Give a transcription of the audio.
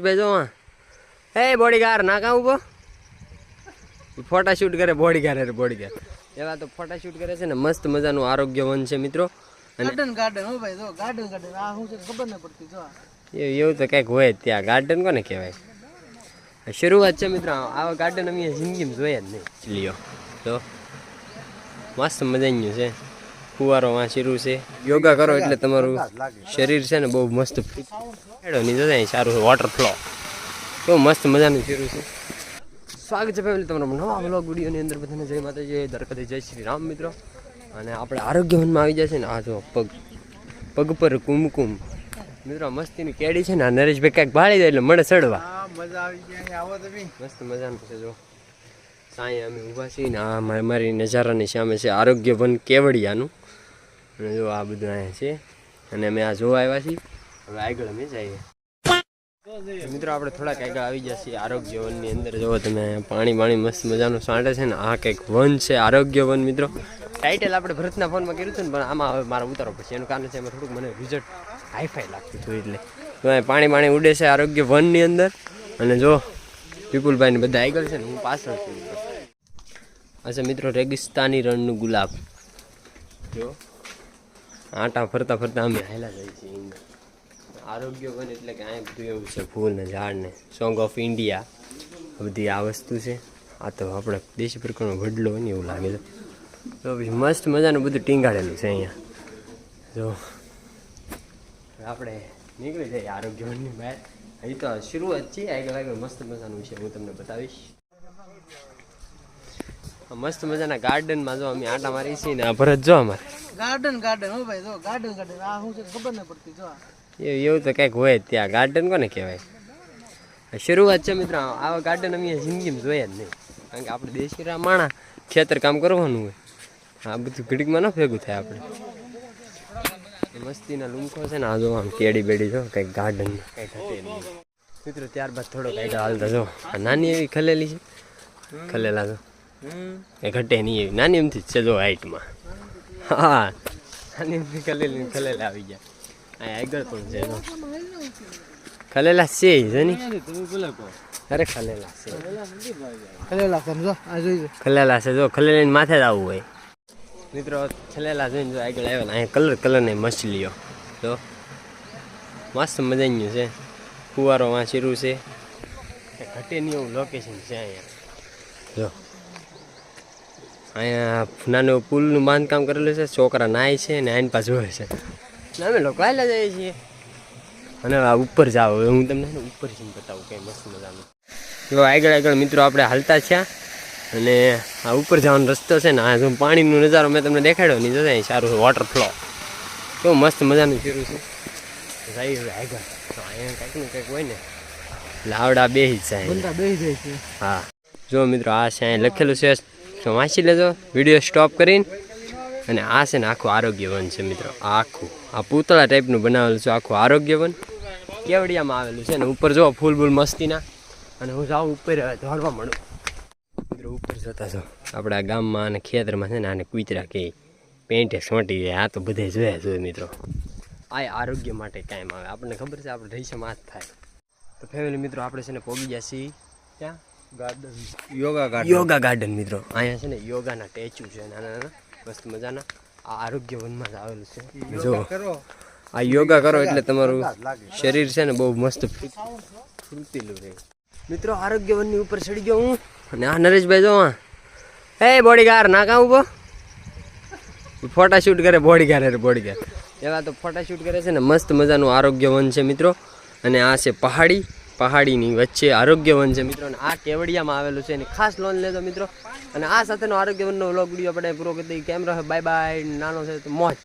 ભાઈ જો હે બોડીગાર ના કાં ઊભો ફોટા શૂટ કરે બોડીગાર અરે બોડીગાર એવા તો ફોટા શૂટ કરે છે ને મસ્ત મજાનું આરોગ્ય વન છે મિત્રો. ગાર્ડન ગાર્ડન હો ભાઈ જો ગાર્ડન ગાર્ડન આ હું છે ખબર ન પડતી જો. એ- એવું તો કંઈક હોય ત્યાં. ગાર્ડન કોને કહેવાય? શરૂઆત છે મિત્રો આવા ગાર્ડન અમે જિંદગીમાં જોયા જ નહીં. લ્યો તો. મસ્ત મજા છે. ફુવારો વાં શીરું છે. યોગા કરો એટલે તમારું શરીર છે ને બહુ મસ્ત જતા અહીં સારું વોટર ફ્લો બહુ મસ્ત મજાનું શીરું છે. સ્વાગત છે ફેમિલી તમારા નવા બ્લોગ વિડીયોની અંદર બધાને જય માતાજી દરકતે જય શ્રી રામ મિત્રો. અને આપણે આરોગ્ય વનમાં આવી જાય છે ને આ જો પગ પગ પર કુમકુમ. મિત્રો મસ્તીની કેડી છે ને આ નરેશભાઈ કાંઈક ભાળી જાય એટલે મળે ચડવા. મજા આવી જાય આવો તમે. મસ્ત મજાનું છે જો. સાંઈ અમે ઊભા છીએ ને આ મારી મારી નજારાની સામે છે આરોગ્ય વન કેવડિયાનું. અને જો આ બધું અહીંયા છે. અને અમે આ જોવા આવ્યા છીએ. હવે આગળ અમે જઈએ. મિત્રો, આપણે થોડાક આગળ આવી ગયા છીએ આરોગ્ય વનની અંદર. જોવો તમે પાણી પાણી મસ્ત મજાનું સાંટે છે ને, આ કંઈક વન છે આરોગ્ય વન મિત્રો. ટાઇટલ આપણે ભરતના ફોનમાં કર્યું હતું ને, પણ આમાં હવે મારે ઉતારો પછી. એનું કારણ છે એમાં થોડુંક મને રિઝલ્ટ હાઈફાઈ લાગતું હતું એટલે. પાણી પાણી ઉડે છે આરોગ્ય વનની અંદર. અને જો, વિપુલભાઈને બધા આગળ છે ને, હું પાછળ છું. અચ્છા મિત્રો, રેગિસ્તાની રણનું ગુલાબ. જો. આટા ફરતા ફરતા અમે હાયલા જઈએ છીએ આરોગ્ય વન એટલે કે અહીંયા બધું એવું છે, ફૂલ ને ઝાડ ને. સોંગ ઓફ ઇન્ડિયા બધી આ વસ્તુ છે. આ તો આપણે દેશી પ્રકારનો વડલો હોય ને એવું લાગે છે. તો પછી મસ્ત મજાનું બધું ટીંગાડેલું છે અહીંયા. જો, આપણે નીકળી જઈએ આરોગ્ય વનની બહાર. અહીં તો શરૂઆત છે આગળ આગળ મસ્ત મજાનું છે, હું તમને બતાવીશ. આ મસ્ત મજાના ગાર્ડનમાં જો અમે આટા મારી છીએ ને, આ ભરત જો અમારે. ગાર્ડન ગાર્ડન હો ભાઈ જો ગાર્ડન ગાર્ડન આ શું છે ખબર ન પડતી જો એ એવું તો કંઈક હોય ત્યાં. ગાર્ડન કોને કહેવાય? શરૂઆત છે મિત્રો આવા ગાર્ડન અમે જિંદગીમાં જોયા જ નહીં. કારણ કે આપણે દેશી રા માણા ખેતર કામ કરવાનું હોય. આ બધું ઘડીકમાં ન ભેગું થાય આપણે. મસ્તીના લૂમકો છે ને આ જો આમ કેડી બેડી જો કંઈક ગાર્ડન કંઈક હતી મિત્રો ત્યારબાદ થોડોક આગળ હાલતા જો. આ નાની એવી ખલેલી છે. ખલેલા જો. એ ઘટે નહીં એવી. નાની એમથી જ છે જો હાઈટમાં હા. એમથી ખલેલી ખલેલા આવી ગયા. અહીંયા આગળ પણ છે ખલેલા છે છે ની? તમે બોલે કહો અરે ખલેલા છે ખલેલા સમજો આ જોઈ ખલેલા છે જો. ખલેલા માથે જ આવવું હોય. મિત્રો ખલેલા જોઈને જો આગળ આવ્યો. અહીંયા કલર કલરની મછલીઓ. જો. મસ્ત મજાનું છે. ફુવારો વાં શીરું છે. એ ઘટે એવું લોકેશન છે અહીંયા. જો. અહીંયા નાનું પુલનું બાંધકામ કરેલું છે છોકરા નાય છે ને આઈન પાછું હોય છે. અમે લોકો આવેલા જઈએ છીએ. અને ઉપર જાઓ હવે હું તમને ઉપર જઈને બતાવું કંઈ મસ્ત મજાનું. જો આગળ આગળ મિત્રો આપણે હાલતા છીએ અને આ ઉપર જવાનો રસ્તો છે ને આ જો પાણીનો નજારો મેં તમને દેખાડ્યો નહીં જશે સારું વોટર ફ્લો કેવું મસ્ત મજાનું ફેરું છે. જઈ હવે આગળ. તો અહીંયા કંઈક ને કંઈક હોય ને લાવડા બે જ જાય. હા. જો મિત્રો આ છે અહીંયા લખેલું છે તો વાંચી લેજો. વીડિયો સ્ટોપ કરીને. અને આ છે ને આખું આરોગ્યવન છે મિત્રો. આ આખું. આ પૂતળા ટાઈપનું બનાવેલું છે આખું આરોગ્યવન. કેવડિયામાં આવેલું છે ને ઉપર જો ફૂલ ફૂલ મસ્તીના. અને હું જાઉં ઉપર દોડવા મળું. મિત્રો, ઉપર જતા છો આપણા ગામમાં અને ખેતરમાં છે ને આને કૂતરા કે પેન્ટે સોંટી જાય આ તો બધે જોયા જોઈએ મિત્રો. આ આરોગ્ય માટે કાયમ આવે. આપણને ખબર છે, આપણે રહીશમાં જ થાય. તો ફેમિલી મિત્રો, આપણે છે ને પોગી ગયા છીએ. ક્યાં? ગાર્ડન યોગા યોગા ગાર્ડન મિત્રો. અહીંયા છે ને યોગાના ટેચ્યુ છે નાના નાના મસ્ત મજાના આ આરોગ્ય વનમાં જ આવેલું છે. જો આ યોગા કરો એટલે તમારું શરીર છે ને બહુ મસ્ત ફૂલતીલું રહે મિત્રો આરોગ્ય વનની ઉપર ચડી ગયો હું. અને આ નરેશભાઈ જો હે બોડીગાર ના કાં ઊભો ફોટા શૂટ કરે બોડીગાર અરે બોડીગાર એવા તો ફોટા શૂટ કરે છે ને મસ્ત મજાનું આરોગ્ય વન છે મિત્રો. અને આ છે પહાડી. પહાડીની વચ્ચે આરોગ્યવન છે. મિત્રો, અને આ કેવડિયામાં આવેલું છે. એની ખાસ લોન લેજો મિત્રો. અને આ સાથેનો આરોગ્યવનનો વ્લોગ વીડિયો આપણે પૂરો કરી દઈએ. કેમેરો બાય બાય નાનો છે તો મોજ.